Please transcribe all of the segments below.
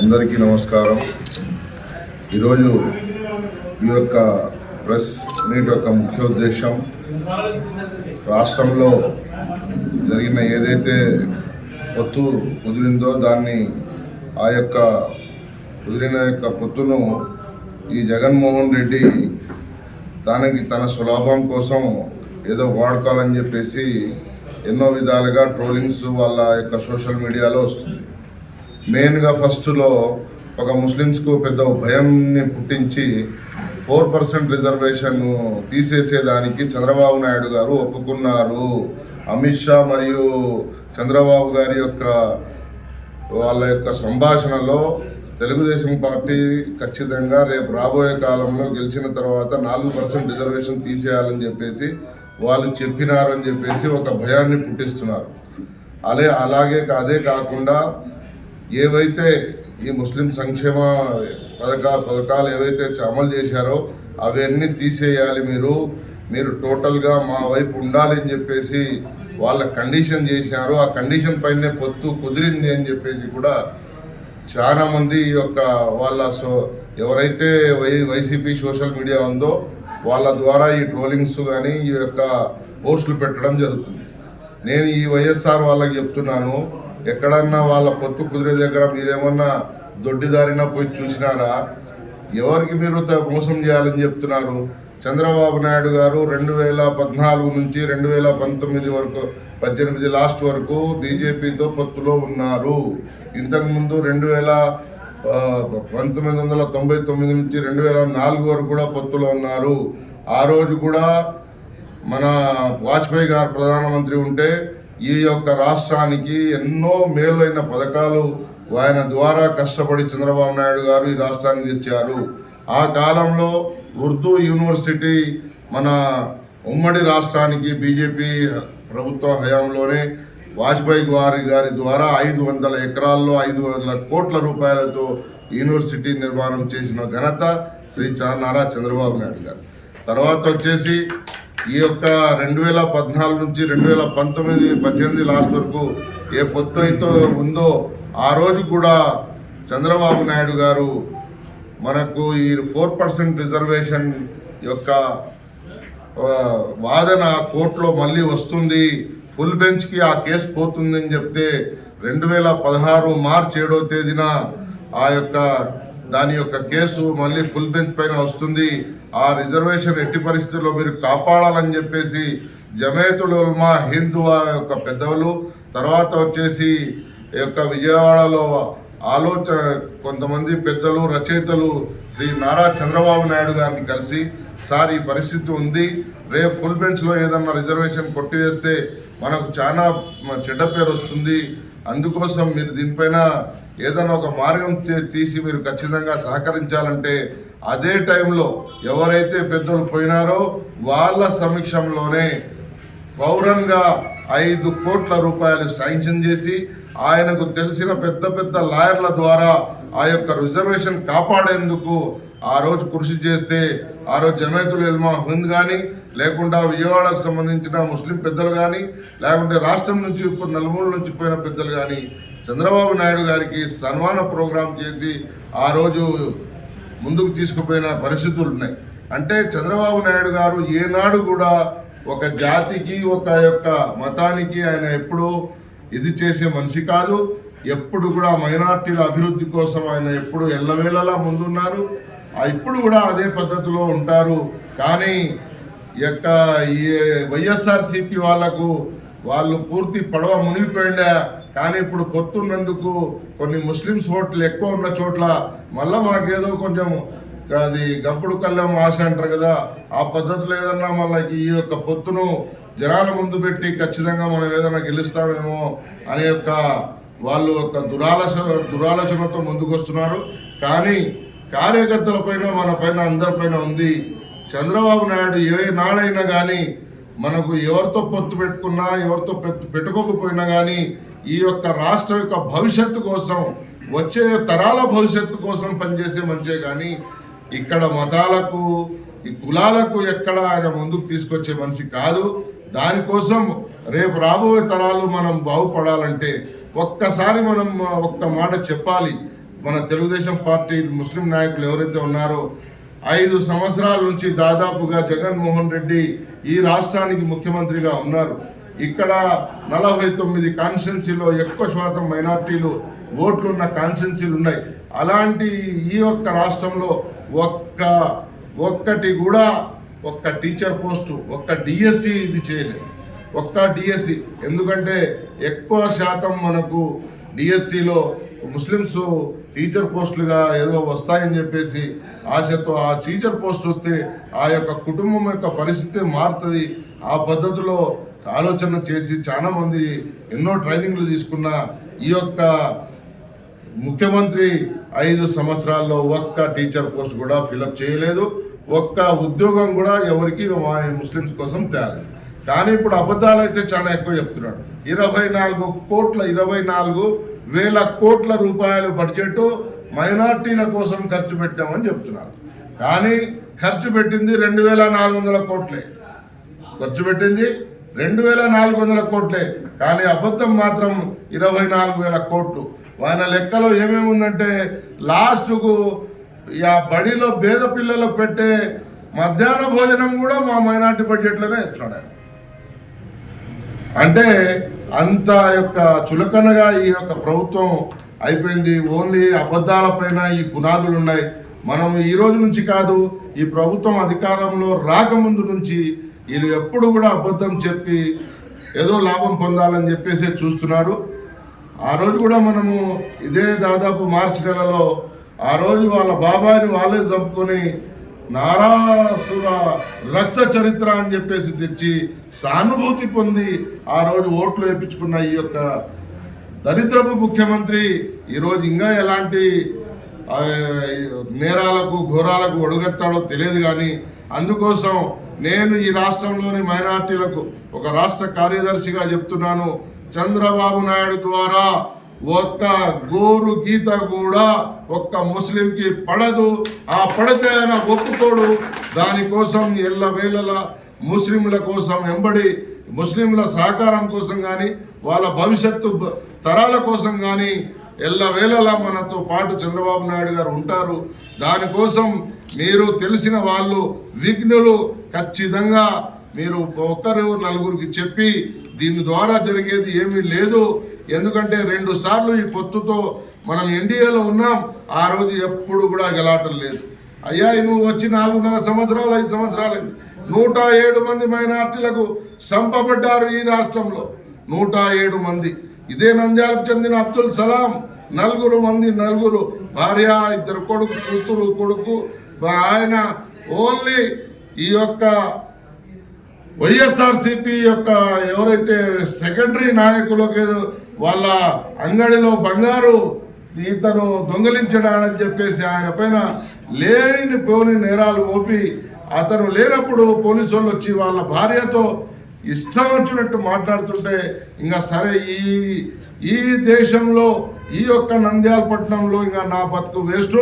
అందరికీ నమస్కారం. ఈరోజు ఈ యొక్క ప్రెస్ మీట్ యొక్క ముఖ్య ఉద్దేశం రాష్ట్రంలో జరిగిన ఏదైతే పొత్తు కుదిరిందో దాన్ని ఆ యొక్క కుదిరిన యొక్క పొత్తును ఈ జగన్మోహన్ రెడ్డి దానికి తన సులాభం కోసం ఏదో వాడుకోవాలని చెప్పేసి ఎన్నో విధాలుగా ట్రోలింగ్స్ వాళ్ళ యొక్క సోషల్ మీడియాలో వస్తుంది. మెయిన్గా ఫస్ట్లో ఒక ముస్లిమ్స్కు పెద్ద భయంని పుట్టించి ఫోర్ పర్సెంట్ రిజర్వేషన్ తీసేసేదానికి చంద్రబాబు నాయుడు గారు ఒప్పుకున్నారు. అమిత్ షా మరియు చంద్రబాబు గారి యొక్క వాళ్ళ యొక్క సంభాషణలో తెలుగుదేశం పార్టీ ఖచ్చితంగా రేపు రాబోయే కాలంలో గెలిచిన తర్వాత నాలుగు పర్సెంట్ రిజర్వేషన్ తీసేయాలని చెప్పేసి వాళ్ళు చెప్పినారని చెప్పేసి ఒక భయాన్ని పుట్టిస్తున్నారు. అదే అలాగే అదే కాకుండా ఏవైతే ఈ ముస్లిం సంక్షేమ పథకా పథకాలు ఏవైతే అమలు చేశారో అవన్నీ తీసేయాలి మీరు. మీరు టోటల్గా మా వైపు ఉండాలి అని చెప్పేసి వాళ్ళ కండిషన్ చేశారు. ఆ కండిషన్ పైనే పొత్తు కుదిరింది అని చెప్పేసి కూడా చాలా మంది ఈ యొక్క వాళ్ళ సో ఎవరైతే వై వైసీపీ సోషల్ మీడియా ఉందో వాళ్ళ ద్వారా ఈ ట్రోలింగ్స్ కానీ ఈ యొక్క పోస్టులు పెట్టడం జరుగుతుంది. నేను ఈ వైఎస్ఆర్ వాళ్ళకి చెప్తున్నాను. ఎక్కడన్నా వాళ్ళ పొత్తు కుదిరే దగ్గర మీరేమన్నా దొడ్డిదారినా పోయి చూసినారా? ఎవరికి మీరు మోసం చేయాలని చెప్తున్నారు? చంద్రబాబు నాయుడు గారు రెండు వేల పద్నాలుగు నుంచి రెండు వేల పంతొమ్మిది వరకు పద్దెనిమిది లాస్ట్ వరకు బీజేపీతో పొత్తులో ఉన్నారు. ఇంతకుముందు రెండు వేల పంతొమ్మిది వందల తొంభై తొమ్మిది నుంచి రెండు వేల నాలుగు వరకు కూడా పొత్తులో ఉన్నారు. ఆ రోజు కూడా మన వాజ్పేయి గారు ప్రధానమంత్రి ఉంటే ఈ యొక్క రాష్ట్రానికి ఎన్నో మేలైన పథకాలు ఆయన ద్వారా కష్టపడి చంద్రబాబు నాయుడు గారు ఈ రాష్ట్రానికి తెచ్చారు. ఆ కాలంలో ఉర్దూ యూనివర్సిటీ మన ఉమ్మడి రాష్ట్రానికి బీజేపీ ప్రభుత్వ హయాంలోనే వాజ్పేయి గారి గారి ద్వారా ఐదు వందల ఎకరాల్లో ఐదు వందల కోట్ల రూపాయలతో యూనివర్సిటీ నిర్మాణం చేసిన ఘనత శ్రీ చా- నారా చంద్రబాబు నాయుడు గారు. తర్వాత వచ్చేసి ఈ యొక్క రెండు వేల పద్నాలుగు నుంచి రెండు వేల పంతొమ్మిది పద్దెనిమిది లాస్ట్ వరకు ఏ పొత్తు అయితే ఉందో ఆ రోజు కూడా చంద్రబాబు నాయుడు గారు మనకు ఈ ఫోర్ పర్సెంట్ రిజర్వేషన్ యొక్క వాదన కోర్టులో మళ్ళీ వస్తుంది. ఫుల్ బెంచ్కి ఆ కేసు పోతుందని చెప్తే రెండు వేల పదహారు మార్చ్ ఏడో తేదీన ఆ యొక్క దాని యొక్క కేసు మళ్ళీ ఫుల్ బెంచ్ పైన వస్తుంది. ఆ రిజర్వేషన్ ఎట్టి పరిస్థితుల్లో మీరు కాపాడాలని చెప్పేసి జమేతుల్ ఉల్మా హిందూ యొక్క పెద్దలు తర్వాత వచ్చేసి ఈ యొక్క విజయవాడలో ఆలోచన కొంతమంది పెద్దలు రచయితలు శ్రీ నారా చంద్రబాబు నాయుడు గారిని కలిసి సార్ ఈ పరిస్థితి ఉంది. రేపు ఫుల్ బెంచ్లో ఏదన్నా రిజర్వేషన్ కొట్టివేస్తే మనకు చాలా చెడ్డ పేరు వస్తుంది. అందుకోసం మీరు దీనిపైన ఏదైనా ఒక మార్గం తీ- తీసి మీరు ఖచ్చితంగా సహకరించాలంటే అదే టైంలో ఎవరైతే పెద్దలు పోయినారో వాళ్ళ సమక్షంలోనే పౌరంగా ఐదు కోట్ల రూపాయలు శాంక్షన్ చేసి ఆయనకు తెలిసిన పెద్ద పెద్ద లాయర్ల ద్వారా ఆ యొక్క రిజర్వేషన్ కాపాడేందుకు ఆ రోజు కృషి చేస్తే ఆ రోజు జమేతుల్ ఇల్మా హింద్ కానీ లేకుండా విజయవాడకు సంబంధించిన ముస్లిం పెద్దలు కానీ లేకుంటే రాష్ట్రం నుంచి నలుమూల నుంచి పోయిన పెద్దలు కానీ చంద్రబాబు నాయుడు గారికి సన్మాన ప్రోగ్రాం చేసి ఆ రోజు ముందుకు తీసుకుపోయిన పరిస్థితులు ఉన్నాయి. అంటే చంద్రబాబు నాయుడు గారు ఏనాడు కూడా ఒక జాతికి ఒక యొక్క మతానికి ఆయన ఎప్పుడూ ఇది చేసే మనిషి కాదు. ఎప్పుడు కూడా మైనార్టీల అభివృద్ధి కోసం ఆయన ఎప్పుడు ఎల్లవేళలా ముందున్నారు. ఇప్పుడు కూడా అదే పద్ధతిలో ఉంటారు. కానీ ఈ యొక్క ఈ వైఎస్ఆర్సిపి వాళ్ళకు వాళ్ళు పూర్తి పడవ మునిగిపోయిండే కానీ ఇప్పుడు పొత్తున్నందుకు కొన్ని ముస్లిమ్స్ ఓట్లు ఎక్కువ ఉన్న చోట్ల మళ్ళా మాకేదో కొంచెం అది గప్పుడు కళ్ళం ఆశ అంటారు కదా ఆ పద్ధతిలో ఏదన్నా మళ్ళీ ఈ యొక్క పొత్తును జనాల ముందు పెట్టి ఖచ్చితంగా మనం ఏదైనా గెలుస్తామేమో అనే యొక్క వాళ్ళు ఒక దురాలోచన దురాలోచనతో ముందుకు వస్తున్నారు కానీ కార్యకర్తల పైన మన పైన అందరిపైన ఉంది. చంద్రబాబు నాయుడు ఏ నాడైనా కానీ మనకు ఎవరితో పొత్తు పెట్టుకున్నా ఎవరితో పెట్టుకోకపోయినా కానీ ఈ యొక్క రాష్ట్రం యొక్క భవిష్యత్తు కోసం వచ్చే తరాల భవిష్యత్తు కోసం పనిచేసే మంచే కానీ ఇక్కడ మతాలకు ఈ కులాలకు ఎక్కడ ఆయన ముందుకు తీసుకొచ్చే మనిషి కాదు. దానికోసం రేపు రాబోయే తరాలు మనం బాగుపడాలంటే ఒక్కసారి మనం ఒక్క మాట చెప్పాలి. మన తెలుగుదేశం పార్టీ ముస్లిం నాయకులు ఎవరైతే ఉన్నారో ఐదు సంవత్సరాల నుంచి దాదాపుగా జగన్మోహన్ రెడ్డి ఈ రాష్ట్రానికి ముఖ్యమంత్రిగా ఉన్నారు. ఇక్కడ నలభై తొమ్మిది కాన్స్టిట్యున్సీలో ఎక్కువ శాతం మైనార్టీలు ఓట్లు ఉన్న కాన్స్టిట్యున్సీలు ఉన్నాయి. అలాంటి ఈ యొక్క రాష్ట్రంలో ఒక్క ఒక్కటి కూడా ఒక్క టీచర్ పోస్టు ఒక్క డిఎస్సి ఇది చేయలేదు. ఒక్క డిఎస్సి ఎందుకంటే ఎక్కువ శాతం మనకు డిఎస్సిలో ముస్లిమ్స్ టీచర్ పోస్టులుగా ఏదో వస్తాయని చెప్పేసి ఆశతో ఆ టీచర్ పోస్ట్ వస్తే ఆ యొక్క కుటుంబం యొక్క పరిస్థితి మారుతుంది. ఆ పద్ధతిలో ఆలోచన చేసి చాలా మంది ఎన్నో ట్రైనింగ్లు తీసుకున్న ఈ యొక్క ముఖ్యమంత్రి ఐదు సంవత్సరాల్లో ఒక్క టీచర్ పోస్ట్ కూడా ఫిలప్ చేయలేదు. ఒక్క ఉద్యోగం కూడా ఎవరికి మా ముస్లిమ్స్ కోసం తేలేదు. కానీ ఇప్పుడు అబద్ధాలు అయితే చాలా ఎక్కువ చెప్తున్నాడు. ఇరవై నాలుగు కోట్ల ఇరవై నాలుగు వేల కోట్ల రూపాయల బడ్జెట్ మైనార్టీల కోసం ఖర్చు పెట్టామని చెప్తున్నారు. కానీ ఖర్చు పెట్టింది రెండు వేల నాలుగు వందల కోట్లే. ఖర్చు పెట్టింది రెండు వేల నాలుగు వందల కోట్లే. కానీ అబద్ధం మాత్రం ఇరవై నాలుగు వేల కోట్లు. ఆయన లెక్కలో ఏమేమి ఉందంటే లాస్ట్కు ఆ బడిలో పేద పిల్లలకు పెట్టే మధ్యాహ్న భోజనం కూడా మా మైనార్టీ బడ్జెట్లోనే ఇస్తున్నాడు. ఆయన. అంటే అంత యొక్క చులకనగా ఈ యొక్క ప్రభుత్వం అయిపోయింది. ఓన్లీ అబద్ధాలపైన ఈ పునాదులు ఉన్నాయి. మనం ఈ రోజు నుంచి కాదు ఈ ప్రభుత్వం అధికారంలో రాకముందు నుంచి వీళ్ళు ఎప్పుడు కూడా అబద్ధం చెప్పి ఏదో లాభం పొందాలని చెప్పేసి చూస్తున్నారు ఆ రోజు కూడా మనము ఇదే దాదాపు మార్చి నెలలో ఆ రోజు వాళ్ళ బాబాయిని వాళ్ళే చంపుకొని నారాసుర రక్త చరిత్ర అని చెప్పేసి తెచ్చి సానుభూతి పొంది ఆ రోజు ఓట్లు వేయించుకున్న ఈ యొక్క దరిద్రపు ముఖ్యమంత్రి ఈరోజు ఇంకా ఎలాంటి నేరాలకు ఘోరాలకు ఒడుగడతాడో తెలియదు కానీ అందుకోసం నేను ఈ రాష్ట్రంలోని మైనార్టీలకు ఒక రాష్ట్ర కార్యదర్శిగా చెప్తున్నాను. చంద్రబాబు నాయుడు ద్వారా ఒక్క గోరు గీత కూడా ఒక్క ముస్లింకి పడదు. ఆ పడితే ఆయన ఒప్పుకోడు. దానికోసం ఎల్లవేళలా ముస్లింల కోసం వెంబడి ముస్లింల సహకారం కోసం కానీ వాళ్ళ భవిష్యత్తు తరాల కోసం కానీ ఎల్లవేళలా మనతో పాటు చంద్రబాబు నాయుడు గారు ఉంటారు. దానికోసం మీరు తెలిసిన వాళ్ళు విఘ్నులు ఖచ్చితంగా మీరు ఒక్కరు నలుగురికి చెప్పి దీని ద్వారా జరిగేది ఏమీ లేదు. ఎందుకంటే రెండు సార్లు ఈ పొత్తుతో మనం ఎన్డీఏలో ఉన్నాం. ఆ రోజు ఎప్పుడు కూడా గెలాటం లేదు. అయ్యా నువ్వు వచ్చి నాలుగున్నర సంవత్సరాలు ఐదు సంవత్సరాలు నూట ఏడు మంది మైనార్టీలకు చంపబడ్డారు ఈ రాష్ట్రంలో. నూట ఏడు మంది. ఇదే నంద్యాలకు చెందిన అబ్దుల్ సలాం. నలుగురు మంది నలుగురు భార్య ఇద్దరు కొడుకు కూతురు కొడుకు. ఆయన ఓన్లీ ఈ యొక్క వైఎస్ఆర్సిపి యొక్క ఎవరైతే సెకండరీ నాయకులకి వాళ్ళ అంగడిలో బంగారు ఇతను దొంగలించడానని చెప్పేసి ఆయన పైన లేని పోని నేరాలు మోపి అతను లేనప్పుడు పోలీసు వచ్చి వాళ్ళ భార్యతో ఇష్టం వచ్చినట్టు మాట్లాడుతుంటే ఇంకా సరే ఈ ఈ దేశంలో ఈ యొక్క నంద్యాల పట్టణంలో ఇంకా నా బతుకు వేస్ట్.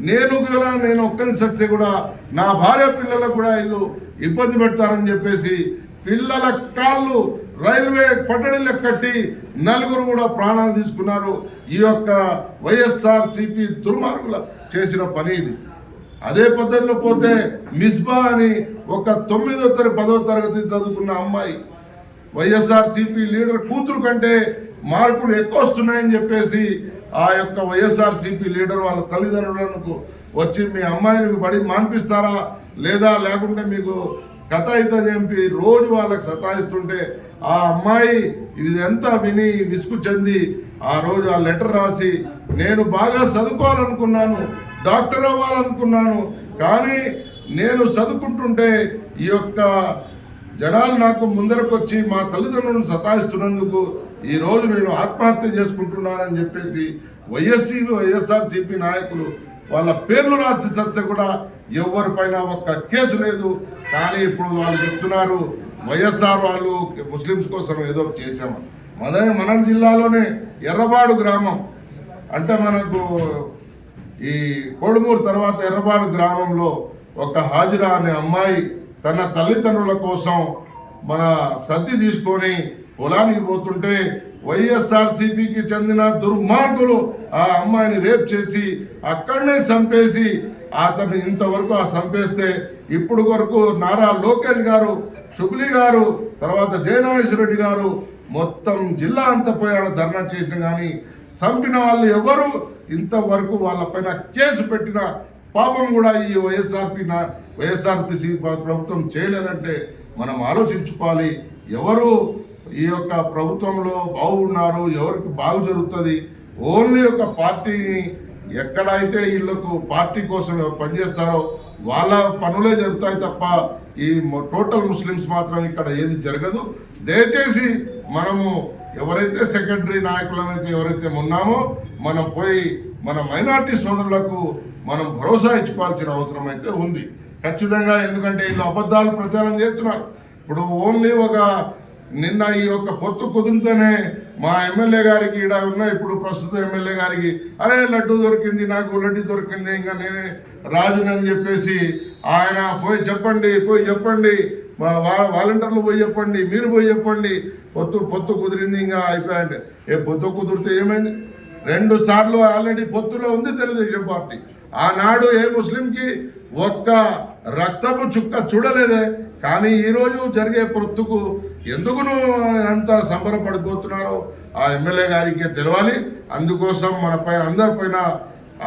నేను కూడా నేను ఒక్కని సత్య కూడా నా భార్య పిల్లలకు కూడా వీళ్ళు ఇబ్బంది పెడతారని చెప్పేసి పిల్లల కాళ్ళు రైల్వే పట్టడిలకు కట్టి నలుగురు కూడా ప్రాణాలు తీసుకున్నారు. ఈ యొక్క వైఎస్ఆర్ సిపి దుర్మార్గుల చేసిన పని ఇది. అదే పద్ధతిలో పోతే మిస్బా అని ఒక తొమ్మిదో తరగతి పదో తరగతి చదువుకున్న అమ్మాయి వైఎస్ఆర్ సిపి లీడర్ కూతురు కంటే మార్కులు ఎక్కువ వస్తున్నాయని చెప్పేసి ఆ యొక్క వైఎస్ఆర్ సిపి లీడర్ వాళ్ళ తల్లిదండ్రులకు వచ్చి మీ అమ్మాయిని పడి మాన్పిస్తారా? లేదా లేకుంటే మీకు కథ అయితే చెప్పి రోజు వాళ్ళకి సతాయిస్తుంటే ఆ అమ్మాయి ఇదంతా విని విసుగు చెంది ఆ రోజు ఆ లెటర్ రాసి నేను బాగా చదువుకోవాలనుకున్నాను డాక్టర్ అవ్వాలనుకున్నాను. కానీ నేను చదువుకుంటుంటే ఈ యొక్క జనాలు నాకు ముందరకొచ్చి మా తల్లిదండ్రులను సతాయిస్తున్నందుకు ఈ రోజు నేను ఆత్మహత్య చేసుకుంటున్నానని చెప్పేసి వైఎస్సీ వైఎస్ఆర్సీపీ నాయకులు వాళ్ళ పేర్లు రాసి చస్తే కూడా ఎవరిపైన ఒక్క కేసు లేదు. కానీ ఇప్పుడు వాళ్ళు చెప్తున్నారు వైఎస్ఆర్ వాళ్ళు ముస్లిమ్స్ కోసం ఏదో చేశామని. మన మన జిల్లాలోనే ఎర్రబాడు గ్రామం. అంటే మనకు ఈ కోడుమూరు తర్వాత ఎర్రబాడు గ్రామంలో ఒక హాజిరా అనే అమ్మాయి తన తల్లిదండ్రుల కోసం మన సద్ది తీసుకొని పొలానికి పోతుంటే వైఎస్ఆర్సీపీకి చెందిన దుర్మార్గులు ఆ అమ్మాయిని రేప్ చేసి అక్కడనే చంపేసి అతన్ని ఇంతవరకు ఆ చంపేస్తే ఇప్పుడు వరకు నారా లోకేష్ గారు శుభ్లి గారు తర్వాత జయనాగేశ్వర రెడ్డి గారు మొత్తం జిల్లా అంతా పోయాడు ధర్నా చేసిన కానీ చంపిన వాళ్ళు ఎవరు? ఇంతవరకు వాళ్ళపైన కేసు పెట్టిన పాపం కూడా ఈ వైఎస్ఆర్పి వైఎస్ఆర్పిసి ప్రభుత్వం చేయలేదంటే మనం ఆలోచించుకోవాలి. ఎవరు ఈ యొక్క ప్రభుత్వంలో బాగున్నారు ఎవరికి బాగు జరుగుతుంది ఓన్లీ ఒక పార్టీని ఎక్కడైతే వీళ్ళకు పార్టీ కోసం ఎవరు పనిచేస్తారో వాళ్ళ పనులే జరుగుతాయి తప్ప ఈ టోటల్ ముస్లిమ్స్ మాత్రం ఇక్కడ ఏది జరగదు. దయచేసి మనము ఎవరైతే సెక్రటరీ నాయకులనైతే ఎవరైతే ఉన్నామో మనం పోయి మన మైనార్టీ సోదరులకు మనం భరోసా ఇచ్చుకోవాల్సిన అవసరం అయితే ఉంది. ఖచ్చితంగా ఎందుకంటే వీళ్ళు అబద్ధాలు ప్రచారం చేస్తున్నారు. ఇప్పుడు ఓన్లీ ఒక నిన్న ఈ యొక్క పొత్తు కుదిరితేనే మా ఎమ్మెల్యే గారికి ఈడ ఉన్న ఇప్పుడు ప్రస్తుత ఎమ్మెల్యే గారికి అరే లడ్డు దొరికింది నాకు లడ్డు దొరికింది ఇంకా నేనే రాజునని అని చెప్పేసి ఆయన పోయి చెప్పండి పోయి చెప్పండి. వాలంటీర్లు పోయి చెప్పండి మీరు పోయి చెప్పండి. పొత్తు పొత్తు కుదిరింది ఇంకా అయిపోయాయంటే. ఏ పొత్తు కుదిరితే ఏమైంది? రెండు సార్లు ఆల్రెడీ పొత్తులో ఉంది తెలుగుదేశం పార్టీ. ఆనాడు ఏ ముస్లింకి ఒక్క రక్తపు చుక్క చూడలేదే. కానీ ఈరోజు జరిగే పొత్తుకు ఎందుకు నువ్వు అంత సంబరపడిపోతున్నారో ఆ ఎమ్మెల్యే గారికి తెలవాలి అందుకోసం మన పైన అందరిపైన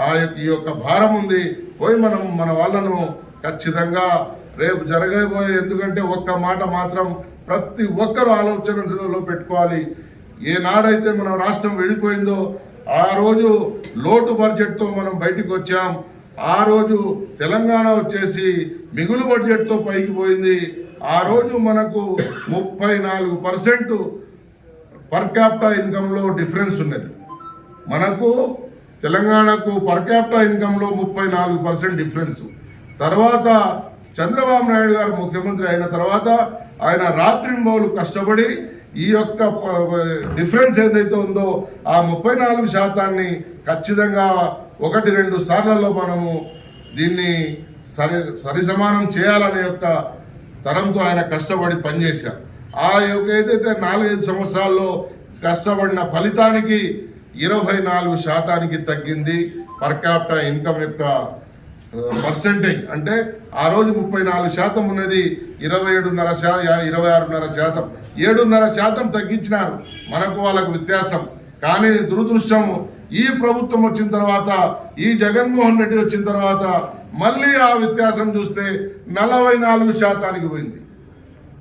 ఆ యొక్క ఈ యొక్క భారం ఉంది. పోయి మనం మన వాళ్ళను ఖచ్చితంగా రేపు జరగబోయే ఎందుకంటే ఒక్క మాట మాత్రం ప్రతి ఒక్కరూ ఆలోచనలో పెట్టుకోవాలి. ఏనాడైతే మన రాష్ట్రం వెళ్ళిపోయిందో ఆ రోజు లోటు బడ్జెట్తో మనం బయటికి వచ్చాం. ఆ రోజు తెలంగాణ వచ్చేసి మిగులు బడ్జెట్తో పైకి పోయింది. ఆ రోజు మనకు ముప్పై నాలుగు పర్సెంట్ పర్ క్యాపిటా ఇన్కంలో డిఫరెన్స్ ఉన్నది. మనకు తెలంగాణకు పర్ క్యాపిటల్ ఇన్కంలో ముప్పై నాలుగు పర్సెంట్ డిఫరెన్స్ తర్వాత చంద్రబాబు నాయుడు గారు ముఖ్యమంత్రి అయిన తర్వాత ఆయన రాత్రింబౌలు కష్టపడి ఈ యొక్క ప- డిఫరెన్స్ ఏదైతే ఉందో ఆ ముప్పై నాలుగు శాతాన్ని ఖచ్చితంగా ఒకటి రెండు సార్లలో మనము దీన్ని సరి సరి సమానం చేయాలనే యొక్క తరంతో ఆయన కష్టపడి పనిచేశారు. ఆ యొక్క ఏదైతే నాలుగైదు సంవత్సరాల్లో కష్టపడిన ఫలితానికి ఇరవై నాలుగు శాతానికి తగ్గింది పర్ క్యాపిటా ఇన్కమ్ యొక్క పర్సెంటేజ్ అంటే ఆ రోజు ముప్పై నాలుగు శాతం ఉన్నది ఇరవై ఏడున్నర శా ఇరవై ఆరున్నర శాతం. ఏడున్నర శాతం తగ్గించినారు. మనకు వాళ్ళకు వ్యత్యాసం. కానీ దురదృష్టము ఈ ప్రభుత్వం వచ్చిన తర్వాత ఈ జగన్మోహన్ రెడ్డి వచ్చిన తర్వాత మళ్ళీ ఆ వ్యత్యాసం చూస్తే నలభై నాలుగు శాతానికి పోయింది.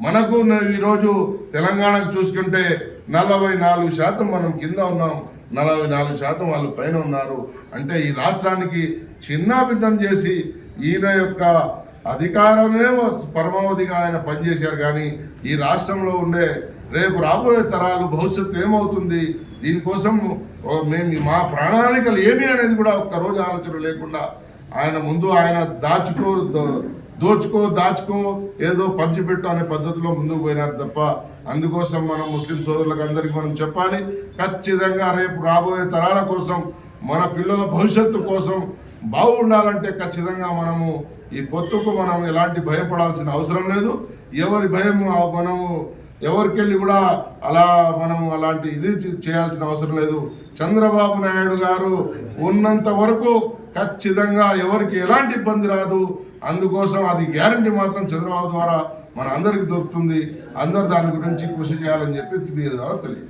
మనకు ఈరోజు తెలంగాణకు చూసుకుంటే నలభై నాలుగు శాతం మనం కింద ఉన్నాం. నలభై నాలుగు శాతం వాళ్ళు పైన ఉన్నారు. అంటే ఈ రాష్ట్రానికి చిన్నాభిన్నం చేసి ఈయన యొక్క అధికారమే పరమావధిగా ఆయన పనిచేశారు. కానీ ఈ రాష్ట్రంలో ఉండే రేపు రాబోయే తరాలు భవిష్యత్తు ఏమవుతుంది? దీనికోసం మేము మా ప్రణాళికలు ఏమి అనేది కూడా ఒక్కరోజు ఆలోచన లేకుండా ఆయన ముందు ఆయన దాచుకో దోచుకో దాచుకో ఏదో పంచిపెట్టు అనే పద్ధతిలో ముందుకు పోయినారు తప్ప అందుకోసం మనం ముస్లిం సోదరులకు అందరికీ మనం చెప్పాలి ఖచ్చితంగా రేపు రాబోయే తరాల కోసం మన పిల్లల భవిష్యత్తు కోసం బాగుండాలంటే ఖచ్చితంగా మనము ఈ పొత్తుకు మనం ఎలాంటి భయపడాల్సిన అవసరం లేదు. ఎవరి భయం మనము ఎవరికెళ్ళి కూడా అలా మనం అలాంటి ఇది చేయాల్సిన అవసరం లేదు. చంద్రబాబు నాయుడు గారు ఉన్నంత వరకు ఖచ్చితంగా ఎవరికి ఎలాంటి ఇబ్బంది రాదు. అందుకోసం అది గ్యారంటీ మాత్రం చంద్రబాబు ద్వారా మన అందరికి దొరుకుతుంది. అందరు దాని గురించి కృషి చేయాలని చెప్పి మీద ద్వారా తెలియదు